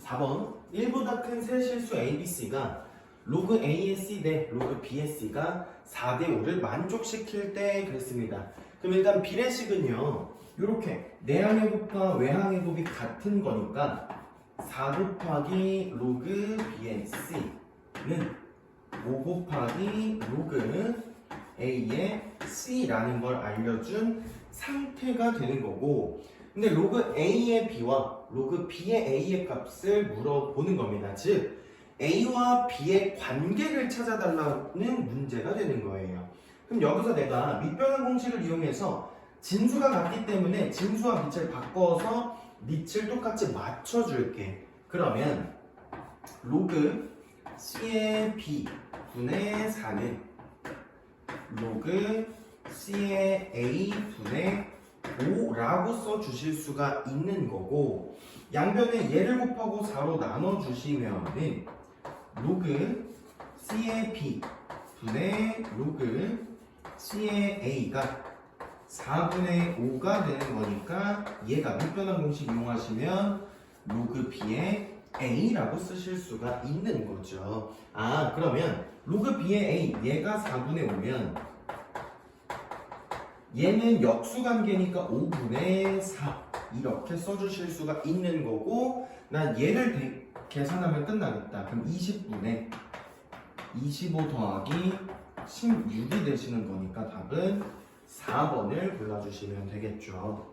4번 1보다 큰 세 실수 ABC가 로그 A의 C 대 로그 B의 C가 4대 5를 만족시킬 때 그랬습니다. 그럼 일단 비례식은요. 이렇게 내항의 곱과 외항의 곱이 같은 거니까 4 곱하기 로그 B의 C는 5 곱하기 로그 A의 C라는 걸 알려준 상태가 되는 거고 근데 로그 A의 B와 로그 B의 A의 값을 물어보는 겁니다. 즉 A와 B의 관계를 찾아달라는 문제가 되는 거예요. 그럼 여기서 내가 밑변환 공식을 이용해서 진수가 같기 때문에 진수와 밑을 바꿔서 밑을 똑같이 맞춰줄게. 그러면 로그 C의 B 분의 4는 로그 C의 A 분의 5 라고 써주실 수가 있는 거고 양변에 얘를 곱하고 4로 나눠주시면은 로그 C의 B 분의 로그 C의 A가 4분의 5가 되는 거니까 얘가 밑변환 공식 이용하시면 로그 B의 A라고 쓰실 수가 있는 거죠. 아 그러면 로그 B의 A 얘가 4분의 5면 얘는 역수관계니까 5분의 4 이렇게 써주실 수가 있는 거고 난 얘를 대- 계산하면 끝나겠다. 그럼 20분의 25 더하기 16이 되시는 거니까 답은 4번을 골라주시면 되겠죠.